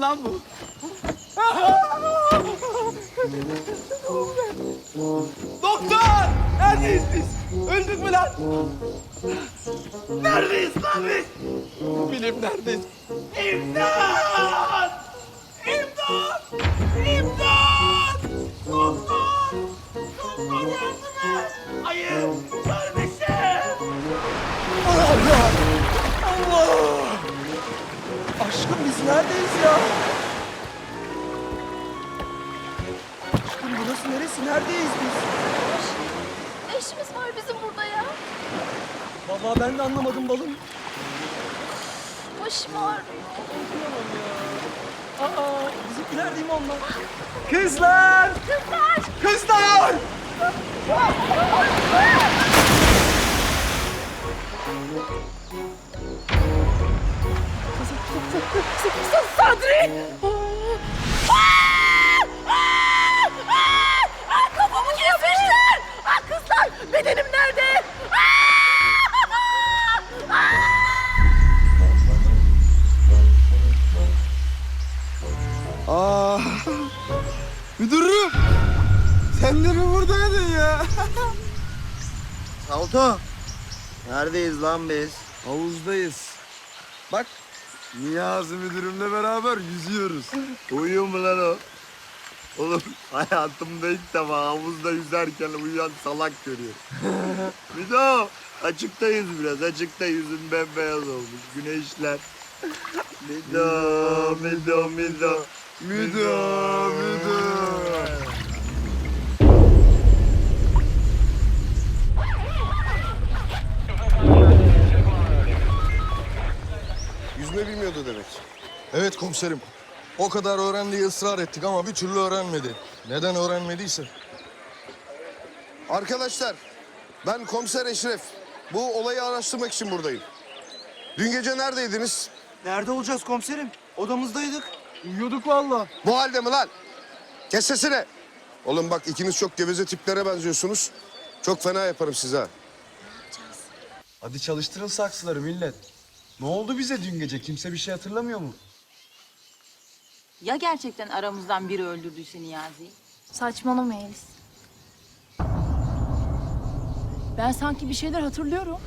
lan bu? Doktor! Neredeyiz biz? Öldük mü lan? Neredeyiz lan biz? Bilim neredeyiz? İmdat! İmdat! İmdat! Doktor! Doktor yardım et! Hayır! Kardeşim! Neredeyiz ya? Aşkım burası neresi? Neredeyiz biz? Ne işimiz var bizim burada ya? Vallahi ben de anlamadım balım. Başım ağrıyor. Aa, bizimkiler değil mi onlar? Kızlar! Kızlar! Kızlar! Sadri! Kafamı kesmişler! Ah kızlar! Bedenim nerede? Aa, müdürüm. Sen de mi buradaydın ya? Salto. Neredeyiz lan biz? Havuzdayız. Bak, Niyazi müdürümle beraber yüzüyoruz. Uyuyor mu lan o? Oğlum hayatımda ilk defa havuzda yüzerken uyuyan salak görüyorum. bir de o. Açıkta yüz biraz. Açıkta yüzün bembeyaz olmuş. Güneşler. Mido, Mido, Mido. Müdür, müdür. Yüzme komiserim. O kadar öğren diye ısrar ettik ama bir türlü öğrenmedi. Neden öğrenmediyse. Arkadaşlar, ben komiser Eşref. Bu olayı araştırmak için buradayım. Dün gece neredeydiniz? Nerede olacağız komiserim? Odamızdaydık. Uyuyorduk valla. Bu halde mi lan? Kes sesini. Oğlum bak ikiniz çok geveze tiplere benziyorsunuz. Çok fena yaparım size ha. Hadi çalıştırın saksıları millet. Ne oldu bize dün gece? Kimse bir şey hatırlamıyor mu? Ya gerçekten aramızdan biri öldürdüyse Niyazi'yi? Saçmalama Elis. Ben sanki bir şeyler hatırlıyorum.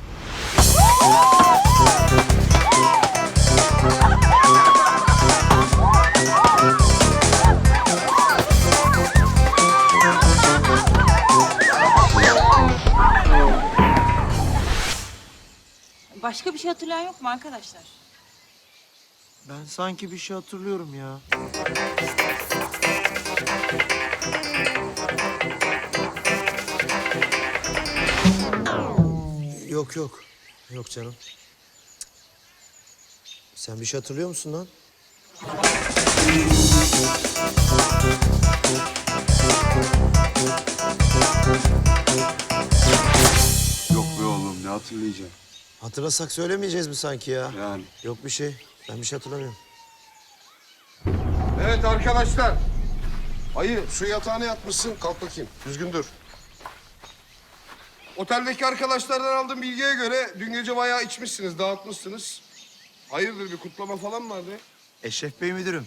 Başka bir şey hatırlayan yok mu arkadaşlar? Ben sanki bir şey hatırlıyorum ya. Yok yok. Yok canım. Sen bir şey hatırlıyor musun lan? Yok be oğlum, ne hatırlayacağım? Hatırlasak söylemeyeceğiz mi sanki ya? Yani. Yok bir şey. Ben bir şey hatırlamıyorum. Evet arkadaşlar. Ayı su yatağına yatmışsın. Kalk bakayım. Düzgün dur. Oteldeki arkadaşlardan aldığım bilgiye göre dün gece bayağı içmişsiniz, dağıtmışsınız. Hayırdır bir kutlama falan vardı? Eşref Bey müdürüm.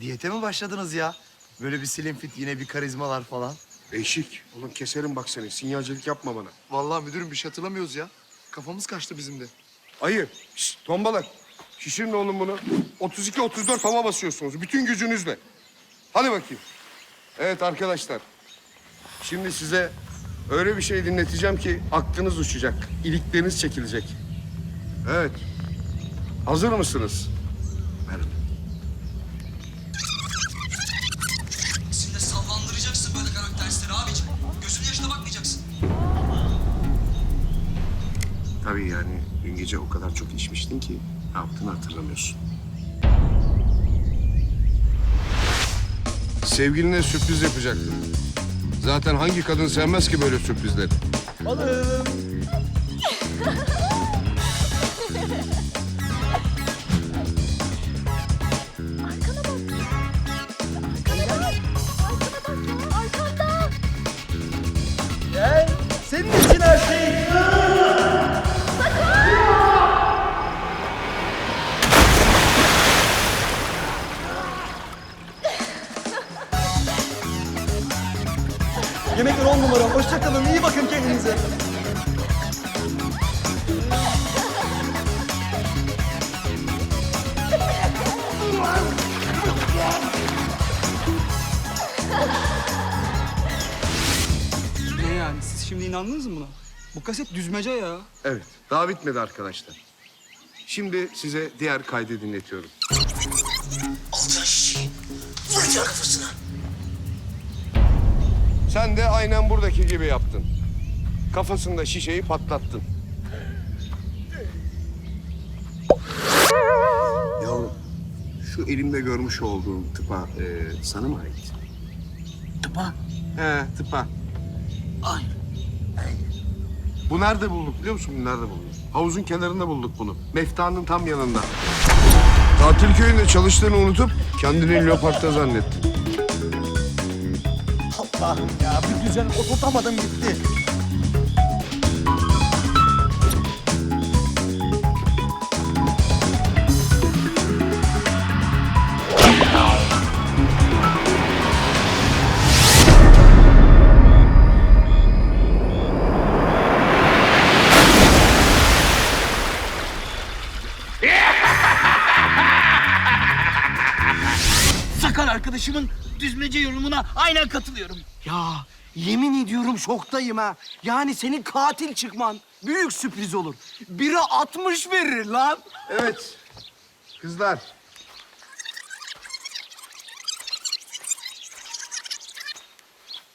Diyete mi başladınız ya? Böyle bir slim fit yine bir karizmalar falan. Değişik. Oğlum keserim bak seni. Sinyalcilik yapma bana. Vallahi müdürüm bir şey hatırlamıyoruz ya. Kafamız kaçtı bizim de. Ayı. Şşt, tombalak. Şişirin oğlum bunu. 32-34 hava basıyorsunuz. Bütün gücünüzle. Hadi bakayım. Evet arkadaşlar. Şimdi size öyle bir şey dinleteceğim ki aklınız uçacak. ilikleriniz çekilecek. Evet. Hazır mısınız? Sen de sallandıracaksın böyle karakterleri abicim. Gözünün yaşına bakmayacaksın. Tabii yani dün gece o kadar çok içmiştin ki ne yaptığını hatırlamıyorsun. Sevgiline sürpriz yapacaktım. Zaten hangi kadın sevmez ki böyle sürprizleri? Gel. Yemekler on numara. Hoşça kalın. İyi bakın kendinize. ne yani? Siz şimdi inandınız mı buna? Bu kaset düzmece ya. Evet, daha bitmedi arkadaşlar. Şimdi size diğer kaydı dinletiyorum. Alacağın şişeyi. Vuracağım kafasına. Sen de aynen buradaki gibi yaptın. Kafasında şişeyi patlattın. Ya şu elimde görmüş olduğum tıpa e, sana mı ait? Tıpa. He, tıpa. Ay. Bu nerede bulduk biliyor musun? Bu nerede bulduk? Havuzun kenarında bulduk bunu. Meftanın tam yanında. Tatil köyünde çalıştığını unutup kendini leopartta zannetti. Allah ya bir düzen oturtamadım gitti. Sakar arkadaşımın düzmece yorumuna aynen katılıyorum. Ya yemin ediyorum şoktayım ha. Yani senin katil çıkman büyük sürpriz olur. Biri 60 verir lan. Evet. Kızlar.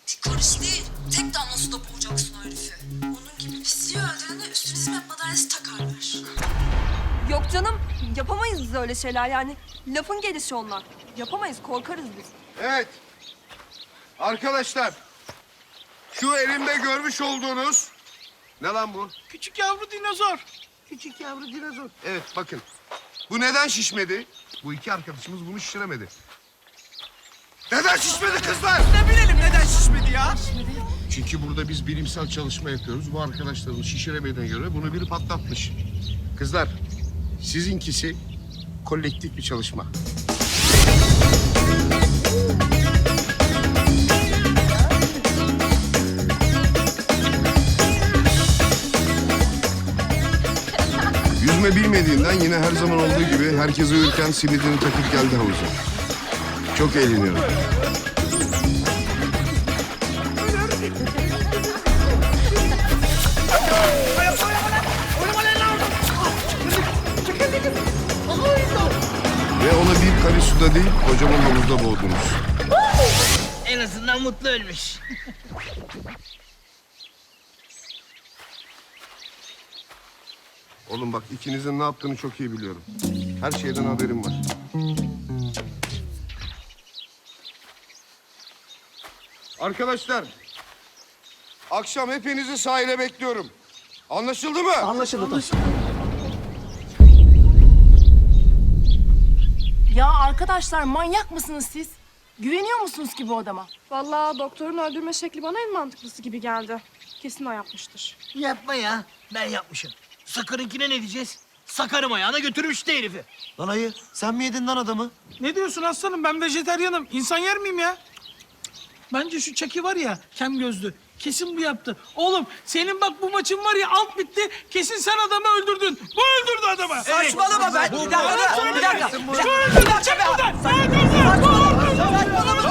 Bir karış değil. Tek damla suda boğacaksın o herifi. Onun gibi pisliği öldürene üstüne hizmet madalyası takarlar. Yok canım yapamayız biz öyle şeyler yani. Lafın gelişi onlar. Yapamayız korkarız biz. Evet. Arkadaşlar. Şu elimde görmüş olduğunuz... Ne lan bu? Küçük yavru dinozor. Küçük yavru dinozor. Evet bakın. Bu neden şişmedi? Bu iki arkadaşımız bunu şişiremedi. Neden şişmedi kızlar? Ne bilelim neden şişmedi ya? Çünkü burada biz bilimsel çalışma yapıyoruz. Bu arkadaşlarımız şişiremediğine göre bunu biri patlatmış. Kızlar, sizinkisi kolektif bir çalışma. Yüzme bilmediğinden yine her zaman olduğu gibi herkes uyurken simidini takıp geldi havuza. Çok eğleniyorum. Ve ona bir kare suda değil, kocaman havuzda boğdunuz. En azından mutlu ölmüş. Oğlum bak ikinizin ne yaptığını çok iyi biliyorum. Her şeyden haberim var. Arkadaşlar, akşam hepinizi sahile bekliyorum. Anlaşıldı mı? Anlaşıldı taş. Ya arkadaşlar manyak mısınız siz? Güveniyor musunuz ki bu adama? Vallahi doktorun öldürme şekli bana en mantıklısı gibi geldi. Kesin o yapmıştır. Yapma ya. Ben yapmışım. Sakar'ınkine ne diyeceğiz? Sakar'ım ayağına götürmüştü herifi. Lan ayı sen mi yedin lan adamı? Ne diyorsun aslanım? Ben vejeteryanım. İnsan yer miyim ya? Bence şu çeki var ya, kem gözlü. Kesin bu yaptı. Oğlum senin bak bu maçın var ya alt bitti. Kesin sen adamı öldürdün. Bu öldürdü adamı. Saçmalama ben. Bir dakika. Bir dakika. Bir dakika. Bu öldürdü. Çık buradan. Bu öldürdü. Bu